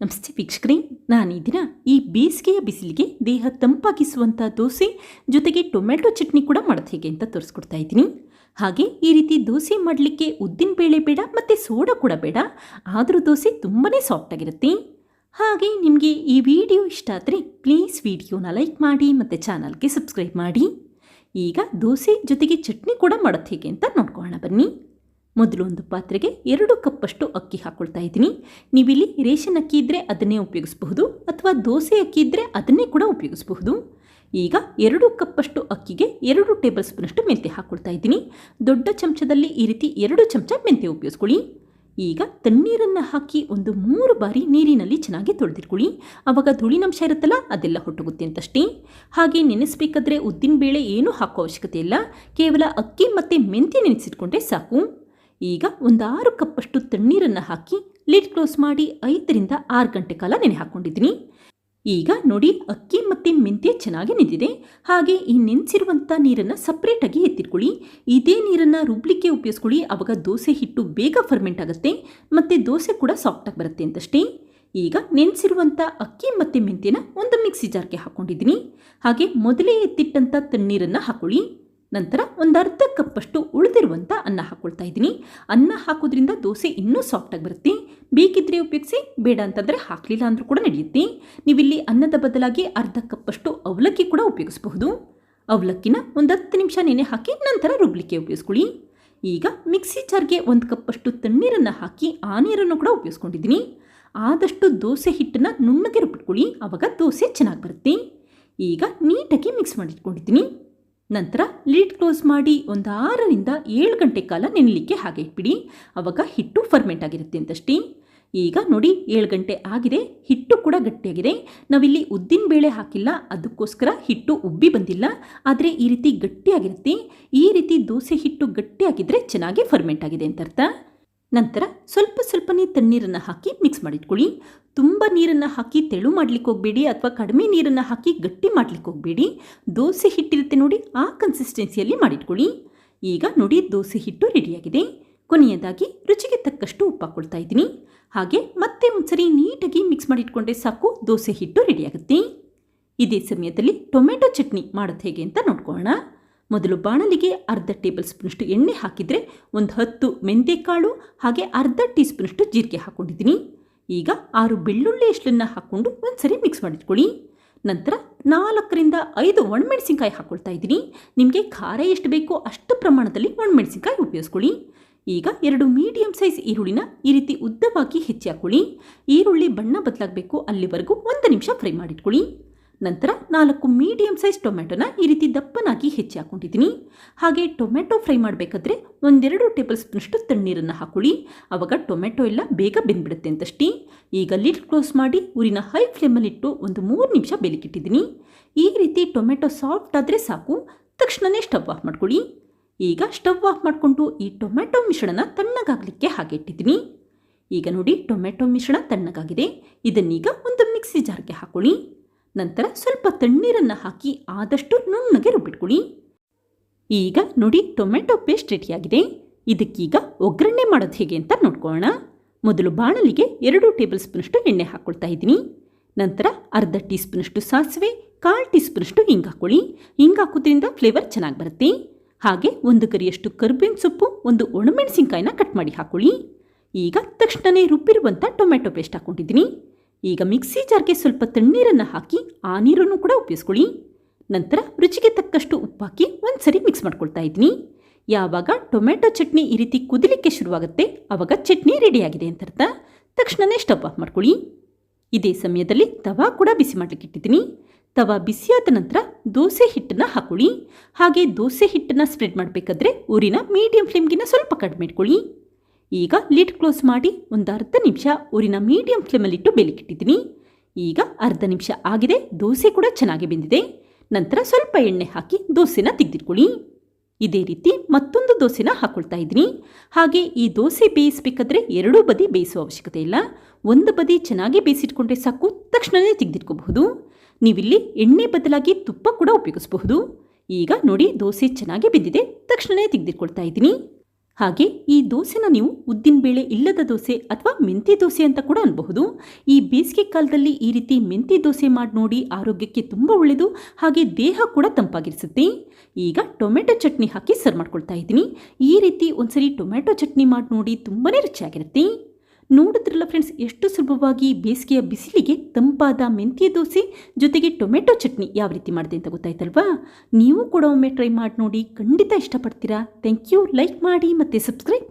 ನಮಸ್ತೆ ವೀಕ್ಷಕರೇ, ನಾನು ಈ ದಿನ ಈ ಬೇಸಿಗೆಯ ಬಿಸಿಲಿಗೆ ದೇಹ ತಂಪಾಗಿಸುವಂಥ ದೋಸೆ ಜೊತೆಗೆ ಟೊಮೆಟೊ ಚಟ್ನಿ ಕೂಡ ಮಾಡೋದು ಹೇಗೆ ಅಂತ ತೋರಿಸ್ಕೊಡ್ತಾ ಇದ್ದೀನಿ. ಹಾಗೆ ಈ ರೀತಿ ದೋಸೆ ಮಾಡಲಿಕ್ಕೆ ಉದ್ದಿನ ಬೇಳೆ ಬೇಡ ಮತ್ತು ಸೋಡಾ ಕೂಡ ಬೇಡ, ಆದರೂ ದೋಸೆ ತುಂಬಾ ಸಾಫ್ಟಾಗಿರುತ್ತೆ ಹಾಗೆ ನಿಮಗೆ ಈ ವಿಡಿಯೋ ಇಷ್ಟ ಆದರೆ ಪ್ಲೀಸ್ ವಿಡಿಯೋನ ಲೈಕ್ ಮಾಡಿ ಮತ್ತು ಚಾನಲ್ಗೆ ಸಬ್ಸ್ಕ್ರೈಬ್ ಮಾಡಿ. ಈಗ ದೋಸೆ ಜೊತೆಗೆ ಚಟ್ನಿ ಕೂಡ ಮಾಡೋದು ಹೇಗೆ ಅಂತ ನೋಡ್ಕೊಳ್ಳೋಣ ಬನ್ನಿ. ಮೊದಲು ಒಂದು ಪಾತ್ರೆಗೆ ಎರಡು ಕಪ್ಪಷ್ಟು ಅಕ್ಕಿ ಹಾಕ್ಕೊಳ್ತಾ ಇದ್ದೀನಿ. ನೀವಿಲ್ಲಿ ರೇಷನ್ ಅಕ್ಕಿ ಇದ್ದರೆ ಅದನ್ನೇ ಉಪಯೋಗಿಸಬಹುದು ಅಥವಾ ದೋಸೆ ಅಕ್ಕಿ ಇದ್ದರೆ ಅದನ್ನೇ ಕೂಡ ಉಪಯೋಗಿಸಬಹುದು. ಈಗ ಎರಡು ಕಪ್ಪಷ್ಟು ಅಕ್ಕಿಗೆ ಎರಡು ಟೇಬಲ್ ಸ್ಪೂನಷ್ಟು ಮೆಂತೆ ಹಾಕ್ಕೊಳ್ತಾ ಇದ್ದೀನಿ. ದೊಡ್ಡ ಚಮಚದಲ್ಲಿ ಈ ರೀತಿ ಎರಡು ಚಮಚ ಮೆಂತ್ಯೆ ಉಪಯೋಗಿಸ್ಕೊಳ್ಳಿ. ಈಗ ತಣ್ಣೀರನ್ನು ಹಾಕಿ ಒಂದು ಮೂರು ಬಾರಿ ನೀರಿನಲ್ಲಿ ಚೆನ್ನಾಗಿ ತೊಳೆದಿಟ್ಕೊಳ್ಳಿ. ಆವಾಗ ಧೂಳಿನಂಶ ಇರುತ್ತಲ್ಲ, ಅದೆಲ್ಲ ಹೊಟ್ಟೋಗುತ್ತೆ ಅಂತಷ್ಟೇ. ಹಾಗೆ ನೆನೆಸಬೇಕಾದ್ರೆ ಉದ್ದಿನಬೇಳೆ ಏನೂ ಹಾಕೋ ಅವಶ್ಯಕತೆ ಇಲ್ಲ. ಕೇವಲ ಅಕ್ಕಿ ಮತ್ತು ಮೆಂತ್ಯೆ ನೆನೆಸಿಟ್ಕೊಂಡ್ರೆ ಸಾಕು. ಈಗ ಒಂದು ಆರು ಕಪ್ಪಷ್ಟು ತಣ್ಣೀರನ್ನು ಹಾಕಿ ಲಿಡ್ ಕ್ಲೋಸ್ ಮಾಡಿ ಐದರಿಂದ ಆರು ಗಂಟೆ ಕಾಲ ನೆನೆ ಹಾಕ್ಕೊಂಡಿದ್ದೀನಿ ಈಗ ನೋಡಿ ಅಕ್ಕಿ ಮತ್ತು ಮೆಂತ್ಯ ಚೆನ್ನಾಗಿ ನಿಂತಿದೆ. ಹಾಗೆ ಈ ನೆನೆಸಿರುವಂಥ ನೀರನ್ನು ಸಪ್ರೇಟಾಗಿ ಎತ್ತಿಟ್ಕೊಳ್ಳಿ. ಇದೇ ನೀರನ್ನು ರುಬ್ಲಿಕ್ಕೆ ಉಪಯೋಗಿಸ್ಕೊಳ್ಳಿ. ಆವಾಗ ದೋಸೆ ಹಿಟ್ಟು ಬೇಗ ಫರ್ಮೆಂಟ್ ಆಗುತ್ತೆ. ಮತ್ತು ದೋಸೆ ಕೂಡ ಸಾಫ್ಟಾಗಿ ಬರುತ್ತೆ ಅಂತಷ್ಟೇ. ಈಗ ನೆನೆಸಿರುವಂಥ ಅಕ್ಕಿ ಮತ್ತು ಮೆಂತ್ಯನ ಒಂದು ಮಿಕ್ಸಿ ಜಾರ್ಗೆ ಹಾಕ್ಕೊಂಡಿದ್ದೀನಿ ಹಾಗೆ ಮೊದಲೇ ಎತ್ತಿಟ್ಟಂಥ ತಣ್ಣೀರನ್ನು ಹಾಕೊಳ್ಳಿ. ನಂತರ ಒಂದು ಅರ್ಧ ಕಪ್ಪಷ್ಟು ಉಳಿದಿರುವಂಥ ಅನ್ನ ಹಾಕ್ಕೊಳ್ತಾ ಇದ್ದೀನಿ. ಅನ್ನ ಹಾಕೋದ್ರಿಂದ ದೋಸೆ ಇನ್ನೂ ಸಾಫ್ಟಾಗಿ ಬರುತ್ತೆ. ಬೇಕಿದ್ರೆ ಉಪಯೋಗಿಸಿ, ಬೇಡ ಅಂತಂದರೆ ಹಾಕಲಿಲ್ಲ ಅಂದರೂ ಕೂಡ ನಡೆಯುತ್ತೆ. ನೀವಿಲ್ಲಿ ಅನ್ನದ ಬದಲಾಗಿ ಅರ್ಧ ಕಪ್ಪಷ್ಟು ಅವಲಕ್ಕಿ ಕೂಡ ಉಪಯೋಗಿಸಬಹುದು. ಅವಲಕ್ಕಿನ ಒಂದು ಹತ್ತು ನಿಮಿಷ ನೆನೆ ಹಾಕಿ ನಂತರ ರುಬ್ಲಿಕ್ಕೆ ಉಪಯೋಗಿಸ್ಕೊಳ್ಳಿ. ಈಗ ಮಿಕ್ಸಿ ಜಾರ್ಗೆ ಒಂದು ಕಪ್ಪಷ್ಟು ತಣ್ಣೀರನ್ನು ಹಾಕಿ ಆ ನೀರನ್ನು ಕೂಡ ಉಪಯೋಗಿಸ್ಕೊಂಡಿದ್ದೀನಿ. ಆದಷ್ಟು ದೋಸೆ ಹಿಟ್ಟನ್ನು ನುಣ್ಣಗೆ ರುಬ್ಬಿಟ್ಕೊಳ್ಳಿ ಆವಾಗ ದೋಸೆ ಚೆನ್ನಾಗಿ ಬರುತ್ತೆ. ಈಗ ನೀಟಾಗಿ ಮಿಕ್ಸ್ ಮಾಡಿಟ್ಕೊಂಡಿದ್ದೀನಿ. ನಂತರ ಲೀಡ್ ಕ್ಲೋಸ್ ಮಾಡಿ ಒಂದು ಆರರಿಂದ ಏಳು ಗಂಟೆ ಕಾಲ ನೆನಲಿಕ್ಕೆ ಹಾಗೆ ಇಟ್ಬಿಡಿ. ಆವಾಗ ಹಿಟ್ಟು ಫರ್ಮೆಂಟ್ ಆಗಿರುತ್ತೆ ಅಂತಷ್ಟೇ. ಈಗ ನೋಡಿ, ಏಳು ಗಂಟೆ ಆಗಿದೆ, ಹಿಟ್ಟು ಕೂಡ ಗಟ್ಟಿಯಾಗಿದೆ. ನಾವಿಲ್ಲಿ ಉದ್ದಿನ ಬೇಳೆ ಹಾಕಿಲ್ಲ, ಅದಕ್ಕೋಸ್ಕರ ಹಿಟ್ಟು ಉಬ್ಬಿ ಬಂದಿಲ್ಲ. ಆದರೆ ಈ ರೀತಿ ಗಟ್ಟಿಯಾಗಿರುತ್ತೆ. ಈ ರೀತಿ ದೋಸೆ ಹಿಟ್ಟು ಗಟ್ಟಿಯಾಗಿದ್ದರೆ ಚೆನ್ನಾಗಿ ಫರ್ಮೆಂಟ್ ಆಗಿದೆ ಅಂತ ಅರ್ಥ ನಂತರ ಸ್ವಲ್ಪ ಸ್ವಲ್ಪನೇ ತಣ್ಣೀರನ್ನು ಹಾಕಿ ಮಿಕ್ಸ್ ಮಾಡಿಟ್ಕೊಳ್ಳಿ. ತುಂಬ ನೀರನ್ನು ಹಾಕಿ ತೆಳು ಮಾಡ್ಲಿಕ್ಕೆ ಹೋಗಬೇಡಿ ಅಥವಾ ಕಡಿಮೆ ನೀರನ್ನು ಹಾಕಿ ಗಟ್ಟಿ ಮಾಡ್ಲಿಕ್ಕೆ ಹೋಗಬೇಡಿ. ದೋಸೆ ಹಿಟ್ಟಿರುತ್ತೆ ನೋಡಿ, ಆ ಕನ್ಸಿಸ್ಟೆನ್ಸಿಯಲ್ಲಿ ಮಾಡಿಟ್ಕೊಳ್ಳಿ. ಈಗ ನೋಡಿ ದೋಸೆ ಹಿಟ್ಟು ರೆಡಿಯಾಗಿದೆ ಕೊನೆಯದಾಗಿ ರುಚಿಗೆ ತಕ್ಕಷ್ಟು ಉಪ್ಪು ಹಾಕ್ಕೊಳ್ತಾ ಇದ್ದೀನಿ. ಹಾಗೆ ಮತ್ತೆ ಒಂದ್ಸರಿ ನೀಟಾಗಿ ಮಿಕ್ಸ್ ಮಾಡಿಟ್ಕೊಂಡ್ರೆ ಸಾಕು, ದೋಸೆ ಹಿಟ್ಟು ರೆಡಿಯಾಗುತ್ತೆ ಇದೇ ಸಮಯದಲ್ಲಿ ಟೊಮೆಟೊ ಚಟ್ನಿ ಮಾಡೋದು ಹೇಗೆ ಅಂತ ನೋಡ್ಕೊಳ್ಳೋಣ. ಮೊದಲು ಬಾಣಲಿಗೆ ಅರ್ಧ ಟೇಬಲ್ ಸ್ಪೂನಷ್ಟು ಎಣ್ಣೆ ಹಾಕಿದರೆ ಒಂದು ಹತ್ತು ಮೆಂತ್ಯಕಾಳು ಹಾಗೆ ಅರ್ಧ ಟೀ ಸ್ಪೂನಷ್ಟು ಜೀರಿಗೆ ಹಾಕ್ಕೊಂಡಿದ್ದೀನಿ ಈಗ ಆರು ಬೆಳ್ಳುಳ್ಳಿ ಎಷ್ಟನ್ನು ಹಾಕ್ಕೊಂಡು ಒಂದು ಸರಿ ಮಿಕ್ಸ್ ಮಾಡಿಟ್ಕೊಳ್ಳಿ. ನಂತರ ನಾಲ್ಕರಿಂದ ಐದು ಒಣಮೆಣಸಿನ್ಕಾಯಿ ಹಾಕ್ಕೊಳ್ತಾ ಇದ್ದೀನಿ. ನಿಮಗೆ ಖಾರ ಎಷ್ಟು ಬೇಕೋ ಅಷ್ಟು ಪ್ರಮಾಣದಲ್ಲಿ ಒಣಮೆಣಸಿನ್ಕಾಯಿ ಉಪಯೋಗಿಸ್ಕೊಳ್ಳಿ. ಈಗ ಎರಡು ಮೀಡಿಯಂ ಸೈಜ್ ಈರುಳ್ಳಿನ ಈ ರೀತಿ ಉದ್ದವಾಗಿ ಹೆಚ್ಚಿ ಹಾಕ್ಕೊಳ್ಳಿ ಈರುಳ್ಳಿ ಬಣ್ಣ ಬದಲಾಗಬೇಕು ಅಲ್ಲಿವರೆಗೂ ಒಂದು ನಿಮಿಷ ಫ್ರೈ ಮಾಡಿಟ್ಕೊಳ್ಳಿ. ನಂತರ ನಾಲ್ಕು ಮೀಡಿಯಂ ಸೈಜ್ ಟೊಮೆಟೊನ ಈ ರೀತಿ ದಪ್ಪನಾಗಿ ಹೆಚ್ಚಿ ಹಾಕೊಂಡಿದ್ದೀನಿ ಹಾಗೆ ಟೊಮೆಟೊ ಫ್ರೈ ಮಾಡಬೇಕಾದ್ರೆ ಒಂದೆರಡು ಟೇಬಲ್ ಸ್ಪೂನಷ್ಟು ತಣ್ಣೀರನ್ನು ಹಾಕೊಳ್ಳಿ. ಆವಾಗ ಟೊಮೆಟೊ ಎಲ್ಲ ಬೇಗ ಬೆಂದ್ಬಿಡುತ್ತೆ ಅಂತಷ್ಟೇ. ಈಗ ಲಿಡ್ ಕ್ಲೋಸ್ ಮಾಡಿ ಊರಿನ ಹೈ ಫ್ಲೇಮಲ್ಲಿಟ್ಟು ಒಂದು ಮೂರು ನಿಮಿಷ ಬೆಲಿಕಿಟ್ಟಿದ್ದೀನಿ ಈ ರೀತಿ ಟೊಮೆಟೊ ಸಾಫ್ಟ್ ಆದರೆ ಸಾಕು. ತಕ್ಷಣವೇ ಸ್ಟವ್ ಆಫ್ ಮಾಡ್ಕೊಳ್ಳಿ. ಈಗ ಸ್ಟವ್ ಆಫ್ ಮಾಡಿಕೊಂಡು ಈ ಟೊಮೆಟೊ ಮಿಶ್ರಣ ತಣ್ಣಗಾಗಲಿಕ್ಕೆ ಹಾಗೆ ಇಟ್ಟಿದ್ದೀನಿ. ಈಗ ನೋಡಿ ಟೊಮೆಟೊ ಮಿಶ್ರಣ ತಣ್ಣಗಾಗಿದೆ. ಇದನ್ನೀಗ ಒಂದು ಮಿಕ್ಸಿ ಜಾರ್ಗೆ ಹಾಕೊಳ್ಳಿ. ನಂತರ ಸ್ವಲ್ಪ ತಣ್ಣೀರನ್ನು ಹಾಕಿ ಆದಷ್ಟು ನುಣ್ಣಗೆ ರುಬ್ಬಿಟ್ಕೊಳ್ಳಿ ಈಗ ನೋಡಿ ಟೊಮೆಟೊ ಪೇಸ್ಟ್ ರೆಡಿಯಾಗಿದೆ. ಇದಕ್ಕೀಗ ಒಗ್ಗರಣೆ ಮಾಡೋದು ಹೇಗೆ ಅಂತ ನೋಡ್ಕೊಳ್ಳೋಣ. ಮೊದಲು ಬಾಣಲಿಗೆ ಎರಡು ಟೇಬಲ್ ಸ್ಪೂನಷ್ಟು ಎಣ್ಣೆ ಹಾಕ್ಕೊಳ್ತಾ ಇದ್ದೀನಿ. ನಂತರ ಅರ್ಧ ಟೀ ಸ್ಪೂನಷ್ಟು ಸಾಸಿವೆ, ಕಾಲು ಟೀ ಸ್ಪೂನಷ್ಟು ಹಿಂಗೆ ಹಾಕ್ಕೊಳ್ಳಿ. ಹಿಂಗೆ ಹಾಕೋದ್ರಿಂದ ಫ್ಲೇವರ್ ಚೆನ್ನಾಗಿ ಬರುತ್ತೆ. ಹಾಗೆ ಒಂದು ಕರಿಯಷ್ಟು ಕರ್ಬೇವಿನ ಸೊಪ್ಪು, ಒಂದು ಒಣಮೆಣಸಿನ್ಕಾಯಿನ ಕಟ್ ಮಾಡಿ ಹಾಕ್ಕೊಳ್ಳಿ. ಈಗ ತಕ್ಷಣವೇ ರುಬ್ಬಿರುವಂಥ ಟೊಮೆಟೊ ಪೇಸ್ಟ್ ಹಾಕ್ಕೊಂಡಿದ್ದೀನಿ. ಈಗ ಮಿಕ್ಸಿ ಜಾರ್ಗೆ ಸ್ವಲ್ಪ ತಣ್ಣೀರನ್ನು ಹಾಕಿ ಆ ನೀರನ್ನು ಕೂಡ ಉಪಯೋಗಿಸ್ಕೊಳ್ಳಿ ನಂತರ ರುಚಿಗೆ ತಕ್ಕಷ್ಟು ಉಪ್ಪು ಹಾಕಿ ಒಂದು ಸರಿ ಮಿಕ್ಸ್ ಮಾಡ್ಕೊಳ್ತಾ ಇದ್ದೀನಿ ಯಾವಾಗ ಟೊಮೆಟೊ ಚಟ್ನಿ ಈ ರೀತಿ ಕುದಿಲಿಕ್ಕೆ ಶುರುವಾಗುತ್ತೆ ಆವಾಗ ಚಟ್ನಿ ರೆಡಿಯಾಗಿದೆ ಅಂತ ಅರ್ಥ ತಕ್ಷಣವೇ ಸ್ಟವ್ ಆಫ್ ಮಾಡ್ಕೊಳ್ಳಿ. ಇದೇ ಸಮಯದಲ್ಲಿ ತವಾ ಕೂಡ ಬಿಸಿ ಮಾಡಲಿಕ್ಕೆ ಇಟ್ಟಿದ್ದೀನಿ. ತವಾ ಬಿಸಿಯಾದ ನಂತರ ದೋಸೆ ಹಿಟ್ಟನ್ನು ಹಾಕೊಳ್ಳಿ. ಹಾಗೆ ದೋಸೆ ಹಿಟ್ಟನ್ನು ಸ್ಪ್ರೆಡ್ ಮಾಡಬೇಕಾದ್ರೆ ಊರಿನ ಮೀಡಿಯಂ ಫ್ಲೇಮ್ಗಿನ ಸ್ವಲ್ಪ ಕಡಿಮೆ ಇಟ್ಕೊಳ್ಳಿ. ಈಗ ಲಿಡ್ ಕ್ಲೋಸ್ ಮಾಡಿ ಒಂದು ಅರ್ಧ ನಿಮಿಷ ಊರಿನ ಮೀಡಿಯಂ ಫ್ಲೇಮಲ್ಲಿಟ್ಟು ಬೇಲಿಕ್ಕಿಟ್ಟಿದ್ದೀನಿ ಈಗ ಅರ್ಧ ನಿಮಿಷ ಆಗಿದೆ, ದೋಸೆ ಕೂಡ ಚೆನ್ನಾಗಿ ಬೆಂದಿದೆ. ನಂತರ ಸ್ವಲ್ಪ ಎಣ್ಣೆ ಹಾಕಿ ದೋಸೆನ ತೆಗೆದಿಟ್ಕೊಳ್ಳಿ. ಇದೇ ರೀತಿ ಮತ್ತೊಂದು ದೋಸೆನ ಹಾಕ್ಕೊಳ್ತಾ ಇದ್ದೀನಿ. ಹಾಗೆ ಈ ದೋಸೆ ಬೇಯಿಸಬೇಕಾದ್ರೆ ಎರಡೂ ಬದಿ ಬೇಯಿಸುವ ಅವಶ್ಯಕತೆ ಇಲ್ಲ. ಒಂದು ಬದಿ ಚೆನ್ನಾಗಿ ಬೇಯಿಸಿಟ್ಕೊಂಡ್ರೆ ಸಾಕು ತಕ್ಷಣವೇ ತೆಗೆದಿಟ್ಕೋಬಹುದು. ನೀವಿಲ್ಲಿ ಎಣ್ಣೆ ಬದಲಾಗಿ ತುಪ್ಪ ಕೂಡ ಉಪಯೋಗಿಸಬಹುದು. ಈಗ ನೋಡಿ, ದೋಸೆ ಚೆನ್ನಾಗಿ ಬೆಂದಿದೆ ತಕ್ಷಣವೇ ತೆಗೆದಿಟ್ಕೊಳ್ತಾ ಇದ್ದೀನಿ. ಹಾಗೆ ಈ ದೋಸೆನ ನೀವು ಉದ್ದಿನ ಬೇಳೆ ಇಲ್ಲದ ದೋಸೆ ಅಥವಾ ಮೆಂತಿ ದೋಸೆ ಅಂತ ಕೂಡ ಅನ್ಬಹುದು. ಈ ಬೇಸಿಗೆ ಕಾಲದಲ್ಲಿ ಈ ರೀತಿ ಮೆಂತಿ ದೋಸೆ ಮಾಡಿ ನೋಡಿ ಆರೋಗ್ಯಕ್ಕೆ ತುಂಬ ಒಳ್ಳೆಯದು ಹಾಗೆ ದೇಹ ಕೂಡ ತಂಪಾಗಿರಿಸುತ್ತೆ. ಈಗ ಟೊಮೆಟೊ ಚಟ್ನಿ ಹಾಕಿ ಸರ್ವ್ ಮಾಡ್ಕೊಳ್ತಾ ಇದ್ದೀನಿ. ಈ ರೀತಿ ಒಂದ್ಸರಿ ಟೊಮೆಟೊ ಚಟ್ನಿ ಮಾಡಿ ನೋಡಿ ತುಂಬಾ ರುಚಿಯಾಗಿರುತ್ತೆ. ನೋಡಿದ್ರಲ್ಲ ಫ್ರೆಂಡ್ಸ್ ಎಷ್ಟು ಸುಲಭವಾಗಿ ಬೇಸಿಗೆಯ ಬಿಸಿಲಿಗೆ ತಂಪಾದ ಮೆಂತ್ಯ ದೋಸೆ ಜೊತೆಗೆ ಟೊಮೆಟೊ ಚಟ್ನಿ ಯಾವ ರೀತಿ ಮಾಡಿದೆ ಅಂತ ಗೊತ್ತಾಯ್ತಲ್ವಾ? ನೀವು ಕೂಡ ಒಮ್ಮೆ ಟ್ರೈ ಮಾಡಿ ನೋಡಿ, ಖಂಡಿತ ಇಷ್ಟಪಡ್ತೀರಾ? ಥ್ಯಾಂಕ್ ಯು ಲೈಕ್ ಮಾಡಿ ಮತ್ತು ಸಬ್ಸ್ಕ್ರೈಬ್